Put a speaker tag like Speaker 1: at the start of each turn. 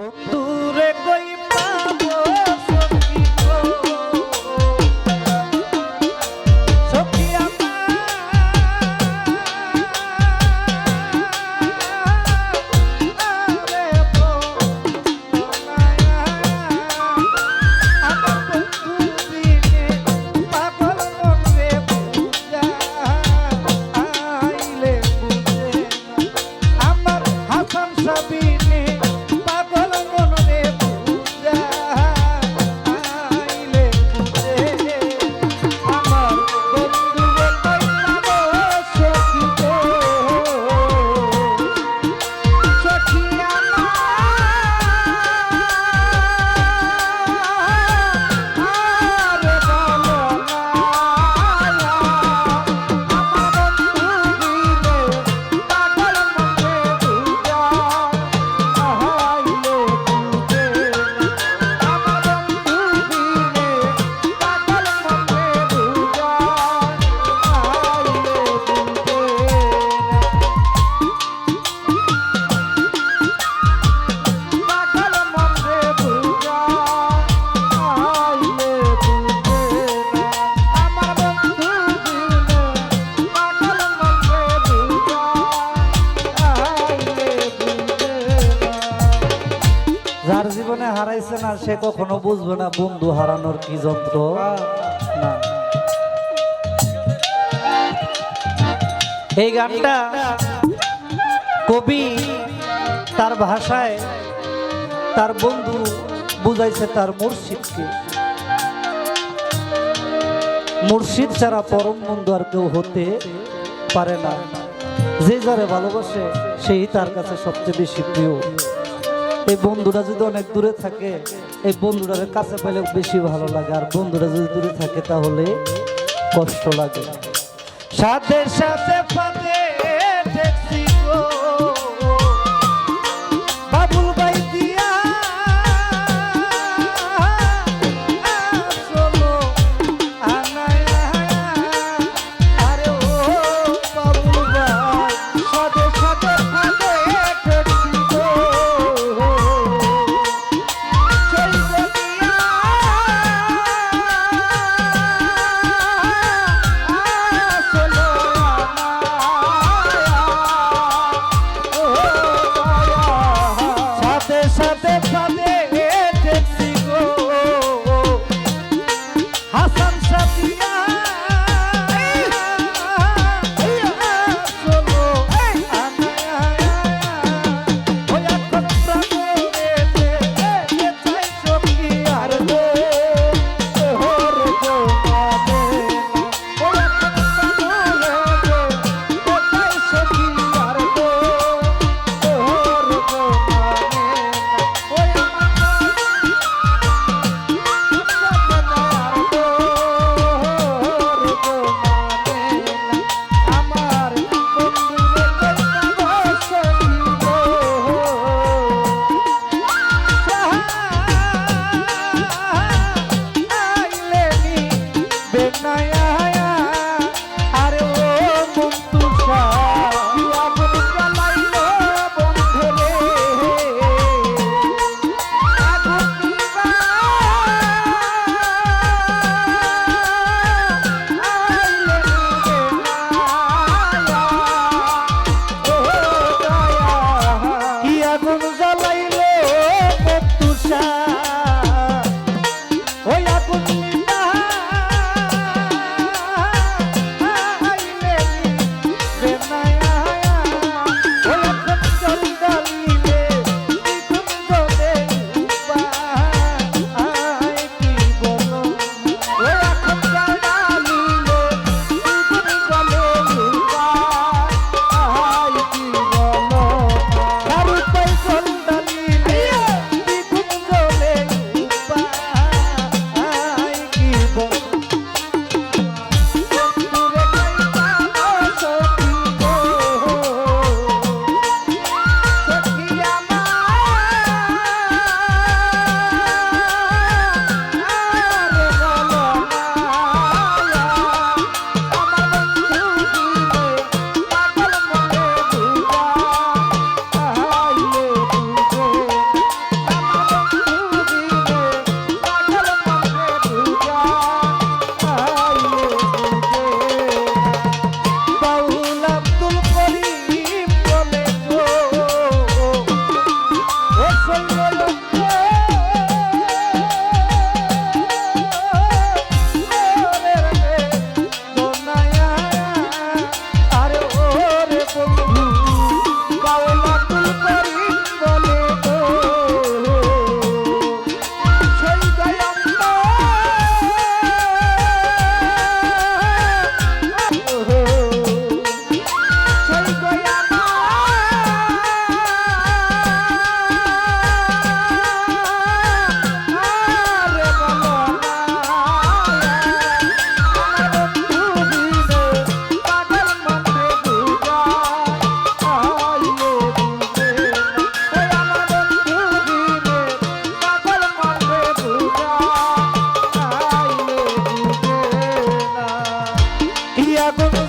Speaker 1: বন্ধুরে সে কখনো বুঝবে না বন্ধু হারানোর কি যন্ত্র। না। এই গানটা কবি তার ভাষায় তার বন্ধু বুঝাইছে তার মুর্শিদকে। মুর্শিদ ছাড়া পরম বন্ধু আর কেউ হতে পারে না। যে যারে ভালোবাসে, সেই তার কাছে সবচেয়ে বেশি প্রিয়। এই বন্ধুরা যদি অনেক দূরে থাকে এই বন্ধুটার কাছে পেলে বেশি ভালো লাগে, আর বন্ধুরা যদি দূরে থাকে তাহলে কষ্ট লাগে। সাথে সাথে দেখছি
Speaker 2: Thiago Mendes.